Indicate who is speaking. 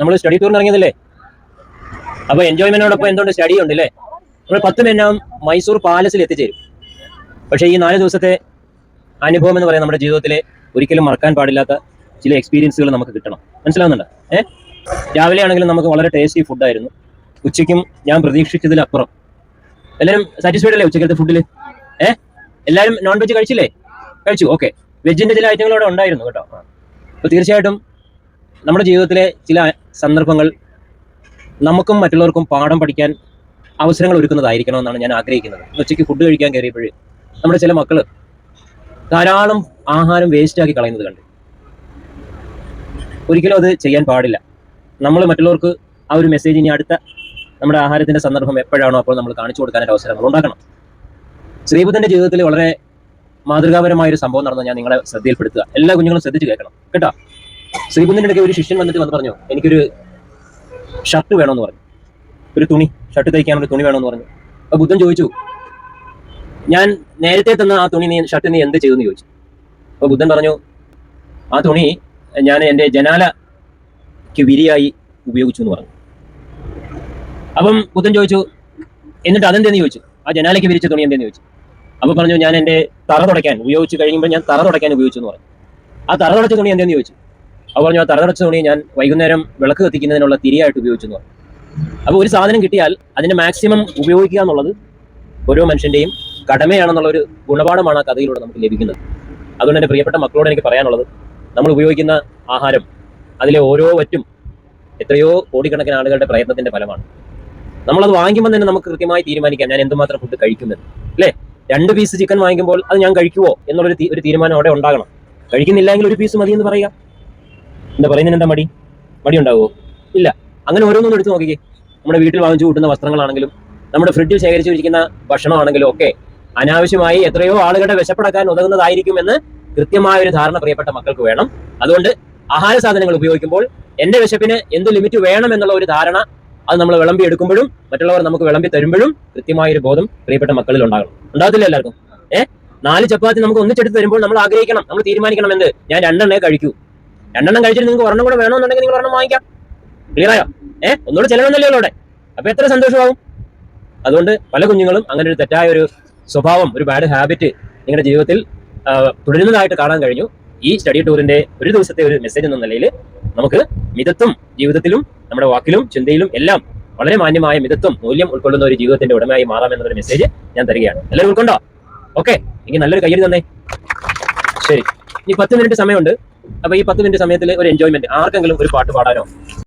Speaker 1: നമ്മൾ സ്റ്റഡി ടൂറിന് ഇറങ്ങിയതല്ലേ? അപ്പൊ എൻജോയ്മെന്റിനോടൊപ്പം എന്തുകൊണ്ട് സ്റ്റഡി ഉണ്ട് അല്ലേ നമ്മൾ പത്ത് മിനിറ്റ് മൈസൂർ പാലസിൽ എത്തിച്ചേരും. പക്ഷേ ഈ നാല് ദിവസത്തെ അനുഭവം എന്ന് പറയുന്നത് നമ്മുടെ ജീവിതത്തിലെ ഒരിക്കലും മറക്കാൻ പാടില്ലാത്ത ചില എക്സ്പീരിയൻസുകൾ നമുക്ക് കിട്ടണം. മനസ്സിലാവുന്നുണ്ട്? ഏഹ് രാവിലെ ആണെങ്കിലും നമുക്ക് വളരെ ടേസ്റ്റി ഫുഡായിരുന്നു ഉച്ചയ്ക്കും ഞാൻ പ്രതീക്ഷിച്ചതിലപ്പുറം. എല്ലാവരും സാറ്റിസ്ഫൈഡ് അല്ലേ ഉച്ചക്കത്തെ ഫുഡിൽ ഏഹ് എല്ലാവരും നോൺ വെജ് കഴിച്ചില്ലേ? കഴിച്ചു. ഓക്കെ വെജിന്റെ ചില ഐറ്റങ്ങളോടെ ഉണ്ടായിരുന്നു കേട്ടോ. അപ്പോൾ തീർച്ചയായിട്ടും നമ്മുടെ ജീവിതത്തിലെ ചില സന്ദർഭങ്ങൾ നമുക്കും മറ്റുള്ളവർക്കും പാഠം പഠിക്കാൻ അവസരങ്ങൾ ഒരുക്കുന്നതായിരിക്കണം എന്നാണ് ഞാൻ ആഗ്രഹിക്കുന്നത്. ഉച്ചയ്ക്ക് ഫുഡ് കഴിക്കാൻ കയറിയപ്പോൾ നമ്മുടെ ചില മക്കൾ ധാരാളം ആഹാരം വേസ്റ്റാക്കി കളയുന്നത് കണ്ട്. ഒരിക്കലും അത് ചെയ്യാൻ പാടില്ല. നമ്മൾ മറ്റുള്ളവർക്ക് ആ ഒരു മെസ്സേജ് ഇനി അടുത്ത നമ്മുടെ ആഹാരത്തിന്റെ സന്ദർഭം എപ്പോഴാണോ അപ്പോൾ നമ്മൾ കാണിച്ചു കൊടുക്കാനായിട്ട് അവസരങ്ങൾ ഉണ്ടാക്കണം ശ്രീബുദ്ധന്റെ ജീവിതത്തിൽ വളരെ മാതൃകാപരമായ ഒരു സംഭവം നടന്ന ഞാൻ നിങ്ങളെ ശ്രദ്ധയിൽപ്പെടുത്തുക. എല്ലാ കുഞ്ഞുങ്ങളും ശ്രദ്ധിച്ചു കേൾക്കണം. കേട്ടോ? ശ്രീബുദ്ധന്റെ ഇടയ്ക്ക് ഒരു ശിഷ്യൻ വന്നിട്ട് വന്ന് പറഞ്ഞു എനിക്കൊരു ഷർട്ട് വേണമെന്ന് പറഞ്ഞു. ഒരു തുണി ഷർട്ട് തയ്ക്കാനുള്ള തുണി വേണമെന്ന് പറഞ്ഞു. അപ്പൊ ബുദ്ധൻ ചോദിച്ചു ഞാൻ നേരത്തെ തന്ന ആ തുണി നീ ഷർട്ട് നീ എന്ത് ചെയ്തു എന്ന് ചോദിച്ചു. അപ്പൊ ബുദ്ധൻ പറഞ്ഞു ആ തുണി ഞാൻ എന്റെ ജനാലയ്ക്ക് വിരിയായി ഉപയോഗിച്ചു എന്ന് പറഞ്ഞു. അപ്പം ബുദ്ധൻ ചോദിച്ചു എന്നിട്ട് അതെന്തെന്ന്? ചോദിച്ചു. ആ ജനാലയ്ക്ക് വിരിച്ച തുണി എന്തെന്ന്? ചോദിച്ചു. അപ്പൊ പറഞ്ഞു ഞാൻ എന്റെ തറ തുടയ്ക്കാൻ ഉപയോഗിച്ച് കഴിയുമ്പോൾ ഞാൻ തറ തുടയ്ക്കാൻ ഉപയോഗിച്ചു എന്ന് പറഞ്ഞു. ആ തറ തുടച്ച തുണി എന്തെന്ന്? ചോദിച്ചു. അപ്പോൾ പറഞ്ഞു ആ തറതടച്ച തുണി ഞാൻ വൈകുന്നേരം വിളക്ക് കത്തിക്കുന്നതിനുള്ള തിരിയായിട്ട് ഉപയോഗിച്ചു എന്ന് പറഞ്ഞു. അപ്പോൾ ഒരു സാധനം കിട്ടിയാൽ അതിന്റെ മാക്സിമം ഉപയോഗിക്കുക എന്നുള്ളത് ഓരോ മനുഷ്യന്റെയും കടമയാണെന്നുള്ള ഒരു ഗുണപാഠമാണ് ആ കഥയിലൂടെ നമുക്ക് ലഭിക്കുന്നത്. അതുകൊണ്ട് എന്റെ പ്രിയപ്പെട്ട മക്കളോട് എനിക്ക് പറയാനുള്ളത് നമ്മൾ ഉപയോഗിക്കുന്ന ആഹാരം അതിലെ ഓരോ വറ്റും എത്രയോ കോടിക്കണക്കിന് ആളുകളുടെ പ്രയത്നത്തിന്റെ ഫലമാണ്. നമ്മളത് വാങ്ങിക്കുമ്പോൾ തന്നെ നമുക്ക് കൃത്യമായി തീരുമാനിക്കാം ഞാൻ എന്തുമാത്രം ഫുഡ് കഴിക്കുമെന്ന് അല്ലേ? രണ്ട് പീസ് ചിക്കൻ വാങ്ങിക്കുമ്പോൾ അത് ഞാൻ കഴിക്കുമോ എന്നുള്ളൊരു ഒരു തീരുമാനം അവിടെ ഉണ്ടാകണം. കഴിക്കുന്നില്ലെങ്കിൽ ഒരു പീസ് മതി എന്ന് പറയുക. എന്താ പറയുന്നതിന് എന്താ മടി? മടി ഉണ്ടാവോ ഇല്ല. അങ്ങനെ ഓരോന്നും എടുത്ത് നോക്കിക്കേ. നമ്മുടെ വീട്ടിൽ വാങ്ങിച്ചു കൂട്ടുന്ന വസ്ത്രങ്ങളാണെങ്കിലും നമ്മുടെ ഫ്രിഡ്ജിൽ ശേഖരിച്ചു വെച്ചിരിക്കുന്ന ഭക്ഷണമാണെങ്കിലും ഒക്കെ അനാവശ്യമായി എത്രയോ ആളുകളുടെ വിശപ്പടക്കാൻ ഉതകുന്നതായിരിക്കുമെന്ന് കൃത്യമായ ഒരു ധാരണ പ്രിയപ്പെട്ട മക്കൾക്ക് വേണം. അതുകൊണ്ട് ആഹാര സാധനങ്ങൾ ഉപയോഗിക്കുമ്പോൾ എന്റെ വിശപ്പിന് എന്ത് ലിമിറ്റ് വേണം എന്നുള്ള ഒരു ധാരണ അത് നമ്മൾ വിളമ്പി എടുക്കുമ്പോഴും മറ്റുള്ളവർ നമുക്ക് വിളമ്പി തരുമ്പോഴും കൃത്യമായ ഒരു ബോധം പ്രിയപ്പെട്ട മക്കളിൽ ഉണ്ടാകണം. ഉണ്ടാകത്തില്ല എല്ലാവർക്കും. ഏഹ് നാല് ചപ്പാത്തി നമുക്ക് ഒന്നിച്ചെടുത്ത് തരുമ്പോൾ നമ്മൾ ആഗ്രഹിക്കണം. നമ്മൾ തീരുമാനിക്കണം എന്ത്? ഞാൻ രണ്ടെണ്ണേ കഴിക്കൂ. രണ്ടെണ്ണം കഴിച്ചിട്ട് നിങ്ങൾക്ക് ഒരെണ്ണം കൂടെ വേണമെന്നുണ്ടെങ്കിൽ നിങ്ങൾ ഒരെണ്ണം വാങ്ങിക്കാം. ക്ലിയർ ആയോ ഏ ഒന്നുകൂടെ ചെലവെന്നല്ലേ അവിടെ. അപ്പൊ എത്ര സന്തോഷമാവും അതുകൊണ്ട് പല കുഞ്ഞുങ്ങളും അങ്ങനെ ഒരു തെറ്റായ ഒരു സ്വഭാവം ഒരു ബാഡ് ഹാബിറ്റ് നിങ്ങളുടെ ജീവിതത്തിൽ തുടരുന്നതായിട്ട് കാണാൻ കഴിഞ്ഞു. ഈ സ്റ്റഡി ടൂറിന്റെ ഒരു ദിവസത്തെ ഒരു മെസ്സേജ് എന്ന നിലയിൽ നമുക്ക് മിതത്വം ജീവിതത്തിലും നമ്മുടെ വാക്കിലും ചിന്തയിലും എല്ലാം വളരെ മാന്യമായ മിതത്വം മൂല്യം ഉൾക്കൊള്ളുന്ന ഒരു ജീവിതത്തിന്റെ ഉടമയായി മാറാം എന്നൊരു മെസ്സേജ് ഞാൻ തരികയാണ്. എല്ലാവരും ഉൾക്കൊണ്ടോ? ഓക്കെ എനിക്ക് നല്ലൊരു കയ്യടി തന്നെ. ശരി. ഇനി പത്ത് മിനിറ്റ് സമയമുണ്ട്. അപ്പൊ ഈ പത്ത് മിനിറ്റ് സമയത്തിൽ ഒരു എൻജോയ്മെന്റ് ആർക്കെങ്കിലും ഒരു പാട്ട് പാടാനോ?